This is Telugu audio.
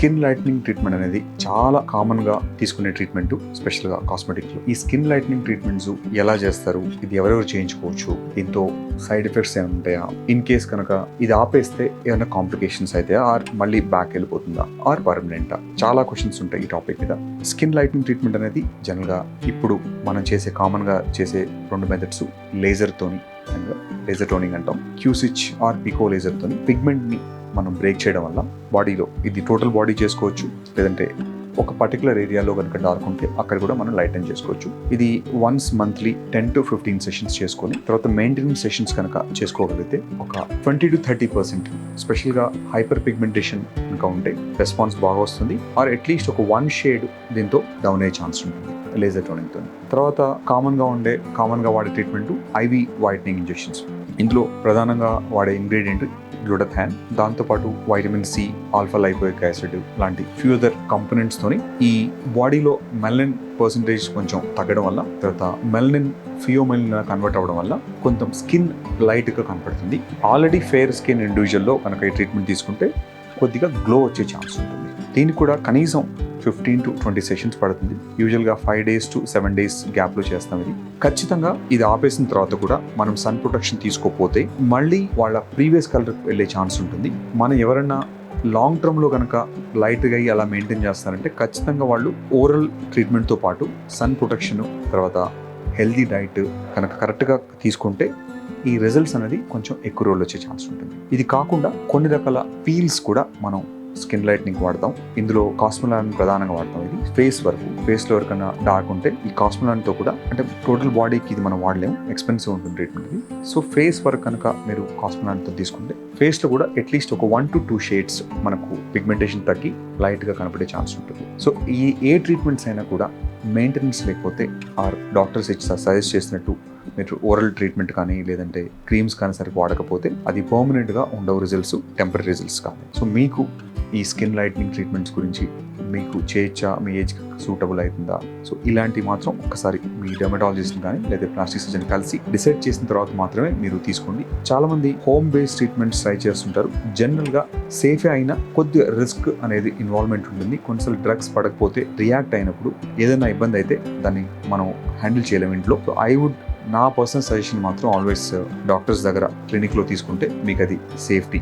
స్కిన్ లైట్నింగ్ ట్రీట్మెంట్ అనేది చాలా కామన్గా తీసుకునే ట్రీట్మెంట్ స్పెషల్గా కాస్మెటిక్లో ఈ స్కిన్ లైట్నింగ్ ట్రీట్మెంట్స్ ఎలా చేస్తారు? ఇది ఎవరెవరు చేయించుకోవచ్చు? దీంతో సైడ్ ఎఫెక్ట్స్ ఏమైనా ఉంటాయా? ఇన్ కేస్ కనుక ఇది ఆపేస్తే ఏమైనా కాంప్లికేషన్స్ అయితే ఆర్ మళ్ళీ బ్యాక్ వెళ్ళిపోతుందా? ఆర్ పర్మనెంటా? చాలా క్వశ్చన్స్ ఉంటాయి ఈ టాపిక్ మీద. స్కిన్ లైట్నింగ్ ట్రీట్మెంట్ అనేది జనరల్గా ఇప్పుడు మనం చేసే కామన్గా చేసే రెండు మెథడ్స్ లేజర్ తోని లేజర్ టోనింగ్ అంటాం. క్యూసిచ్ ఆర్ పికో లేజర్ తోని పిగ్మెంట్ని మనం బ్రేక్ చేయడం వల్ల బాడీలో ఇది టోటల్ బాడీ చేసుకోవచ్చు లేదంటే ఒక పర్టికులర్ ఏరియాలో కనుక డార్క్ ఉంటే అక్కడ కూడా మనం లైటన్ చేసుకోవచ్చు. ఇది once monthly ten to fifteen sessions చేసుకొని తర్వాత మెయింటెనెన్స్ సెషన్స్ కనుక చేసుకోగలిగితే ఒక ట్వంటీ టు థర్టీ పర్సెంట్ స్పెషల్గా హైపర్ పిగ్మెంటేషన్ కనుక ఉంటే రెస్పాన్స్ బాగా వస్తుంది ఆర్ అట్లీస్ట్ ఒక వన్ షేడ్ దీంతో డౌన్ అయ్యే ఛాన్స్ ఉంటుంది లేజర్ టోనింగ్తో తర్వాత కామన్గా ఉండే కామన్గా వాడే ట్రీట్మెంట్ ఐవి వైట్నింగ్ ఇంజెక్షన్స్ ఇందులో ప్రధానంగా వాడే ఇంగ్రీడియంట్ గ్లూడథాన్ దాంతోపాటు vitamin C alpha lipoic acid లాంటి ఫ్యూ అదర్ కంపోనెంట్స్తోని ఈ బాడీలో మెలనిన్ పర్సంటేజ్ కొంచెం తగ్గడం వల్ల తర్వాత మెలనిన్ ఫియోమెలిన్ కన్వర్ట్ అవ్వడం వల్ల కొంచెం స్కిన్ లైట్గా కనపడుతుంది. ఆల్రెడీ ఫేర్ స్కిన్ ఇండివిజువల్లో కనుక ఈ ట్రీట్మెంట్ తీసుకుంటే కొద్దిగా గ్లో వచ్చే ఛాన్స్ ఉంటుంది. దీనికి కూడా కనీసం ఫిఫ్టీన్ టు ట్వంటీ సెషన్స్ పడుతుంది. యూజువల్గా five days to seven days గ్యాప్లో చేస్తాం ఇది. ఖచ్చితంగా ఇది ఆపేసిన తర్వాత కూడా మనం సన్ ప్రొటెక్షన్ తీసుకోకపోతే మళ్ళీ వాళ్ళ ప్రీవియస్ కలర్కి వెళ్ళే ఛాన్స్ ఉంటుంది. మనం ఎవరన్నా లాంగ్ టర్మ్లో కనుక లైట్గా అయ్యి అలా మెయింటైన్ చేస్తారంటే ఖచ్చితంగా వాళ్ళు ఓరల్ ట్రీట్మెంట్తో పాటు సన్ ప్రొటెక్షన్ తర్వాత హెల్దీ డైట్ కనుక కరెక్ట్గా తీసుకుంటే ఈ రిజల్ట్స్ అనేది కొంచెం ఎక్కువ రోజులు వచ్చే ఛాన్స్ ఉంటుంది. ఇది కాకుండా కొన్ని రకాల పీల్స్ కూడా మనం స్కిన్ లైట్నింగ్ వాడతాం. ఇందులో కాస్మోలాన్ ప్రధానంగా వాడతాం ఇది. ఫేస్ వరకు ఫేస్లో ఎవరికైనా డార్క్ ఉంటే ఈ కాస్మోలాన్తో కూడా అంటే టోటల్ బాడీకి ఇది మనం వాడలేము. ఎక్స్పెన్సివ్ ఉంటుంది ట్రీట్మెంట్ ఇది. సో ఫేస్ వరకు కనుక మీరు కాస్మోలాన్తో తీసుకుంటే ఫేస్లో కూడా అట్లీస్ట్ ఒక వన్ టు టూ షేడ్స్ మనకు పిగ్మెంటేషన్ తగ్గి లైట్గా కనపడే ఛాన్స్ ఉంటుంది. సో ఈ ఏ ట్రీట్మెంట్స్ అయినా కూడా మెయింటెనెన్స్ లేకపోతే ఆర్ డాక్టర్స్ ఇచ్చి సజెస్ట్ చేసినట్టు మీరు ఓరల్ ట్రీట్మెంట్ కానీ లేదంటే క్రీమ్స్ కానీ సరిగ్గా వాడకపోతే అది పర్మనెంట్గా ఉండవు రిజల్ట్స్ టెంపరీ రిజల్ట్స్ కాదు. సో మీకు ఈ స్కిన్ లైట్నింగ్ ట్రీట్మెంట్స్ గురించి మీకు చేయొచ్చా మీ ఏజ్ సూటబుల్ అవుతుందా? సో ఇలాంటివి మాత్రం ఒక్కసారి మీ డెమటాలజిస్ట్ని కానీ లేదా ప్లాస్టిక్ సర్జన్ కలిసి డిసైడ్ చేసిన తర్వాత మాత్రమే మీరు తీసుకోండి. చాలా మంది హోమ్ బేస్డ్ ట్రీట్మెంట్స్ ట్రై చేస్తుంటారు. జనరల్గా సేఫే సేఫ్ అయినా కొద్దిగా రిస్క్ అనేది ఇన్వాల్వ్మెంట్ ఉంటుంది. కొన్నిసార్లు డ్రగ్స్ పడకపోతే రియాక్ట్ అయినప్పుడు ఏదైనా ఇబ్బంది అయితే దాన్ని మనం హ్యాండిల్ చేయలేము ఇంట్లో. సో ఐ వుడ్ నా పర్సనల్ సజెషన్ మాత్రం ఆల్వేస్ డాక్టర్స్ దగ్గర క్లినిక్లో తీసుకుంటే మీకు అది సేఫ్టీ.